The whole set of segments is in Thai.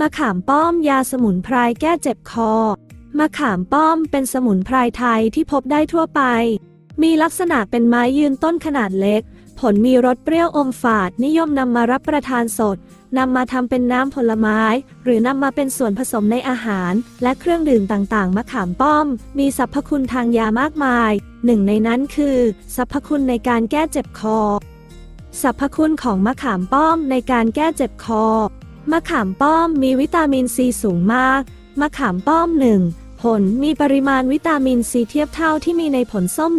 มะขามป้อมยาสมุนไพรแก้เจ็บคอ มะขามป้อมเป็นสมุนไพรไทยที่พบได้ทั่วไป มีลักษณะเป็นไม้ยืนต้นขนาดเล็ก ผลมีรสเปรี้ยวอมฝาด นิยมนำมารับประทานสด นำมาทำเป็นน้ำผลไม้ หรือนำมาเป็นส่วนผสมในอาหาร และเครื่องดื่มต่างๆ มะขามป้อม มีสรรพคุณทางยามากมาย หนึ่งในนั้นคือสรรพคุณในการแก้เจ็บคอ สรรพคุณของมะขามป้อมในการแก้เจ็บคอ มะขามป้อมมีวิตามินซีสูงมาก มะขามป้อม1ผลมีปริมาณวิตามินซีเทียบเท่าที่มีในผลส้ม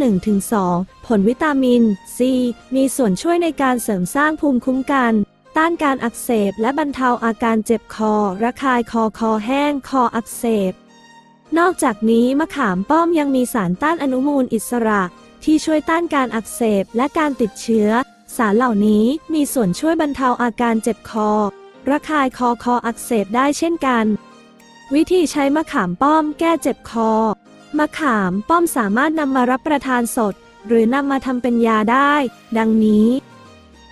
1-2 ผลวิตามินซีมีส่วนช่วยในการเสริมสร้างภูมิคุ้มกัน ต้านการอักเสบและบรรเทาอาการเจ็บคอ ระคายคอคอแห้ง คออักเสบ นอกจากนี้มะขามป้อมยังมีสารต้านอนุมูลอิสระ ที่ช่วยต้านการอักเสบและการติดเชื้อ สารเหล่านี้มีส่วนช่วยบรรเทาอาการเจ็บคอ ระคายคอคออักเสบได้เช่นกัน วิธีใช้มะขามป้อมแก้เจ็บคอ มะขามป้อมสามารถนำมารับประทานสด หรือนำมาทำเป็นยาได้ ดังนี้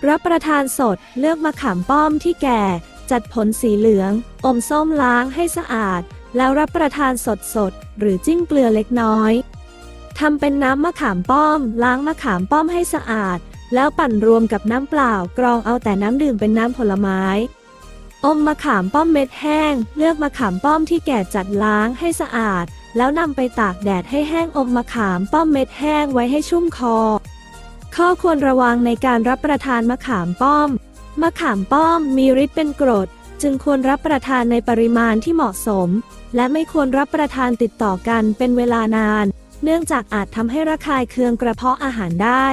รับประทานสดเลือกมะขามป้อมที่แก่ จัดผลสีเหลือง อมส้มล้างให้สะอาด แล้วรับประทานสดสดหรือจิ้มเกลือเล็กน้อยทำเป็นน้ำมะขามป้อม ล้างมะขามป้อมให้สะอาด แล้วปั่นรวมกับน้ำเปล่ากรองเอาแต่น้ำดื่มเป็นน้ำผลไม้ อมมะขามป้อมเม็ดแห้ง เลือกมะขามป้อมที่แก่จัดล้างให้สะอาด แล้วนำไปตากแดดให้แห้งอมมะขามป้อมเม็ดแห้งไว้ให้ชุ่มคอ ข้อควรระวังในการรับประทานมะขามป้อม มะขามป้อมมีฤทธิ์เป็นกรด จึงควรรับประทานในปริมาณที่เหมาะสม และไม่ควรรับประทานติดต่อกันเป็นเวลานาน เนื่องจากอาจทำให้ระคายเคืองกระเพาะอาหารได้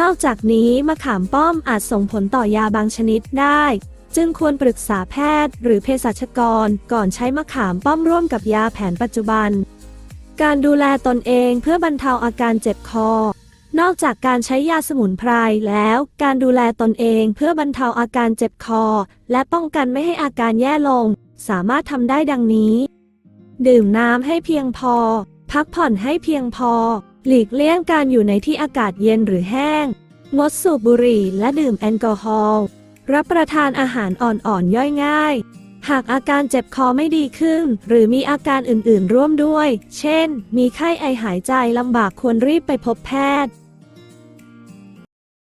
นอกจากนี้มะขามป้อมอาจส่งผลต่อยาบางชนิดได้ จึงควรปรึกษาแพทย์ หรือเภสัชกร ก่อนใช้มะขามป้อมร่วมกับยาแผนปัจจุบัน การดูแลตนเองเพื่อบรรเทาอาการเจ็บคอ นอกจากการใช้ยาสมุนไพรแล้ว การดูแลตนเองเพื่อบรรเทาอาการเจ็บคอ และป้องกันไม่ให้อาการแย่ลง สามารถทำได้ดังนี้ ดื่มน้ำให้เพียงพอ พักผ่อนให้เพียงพอ หลีกเลี่ยงการอยู่ในที่อากาศเย็นหรือแห้ง งดสูบบุหรี่และดื่มแอลกอฮอล์ รับประทานอาหารอ่อนๆย่อยง่าย หากอาการเจ็บคอไม่ดีขึ้น หรือมีอาการอื่นๆร่วมด้วย เช่น มีไข้ไอหายใจลำบากควรรีบไปพบแพทย์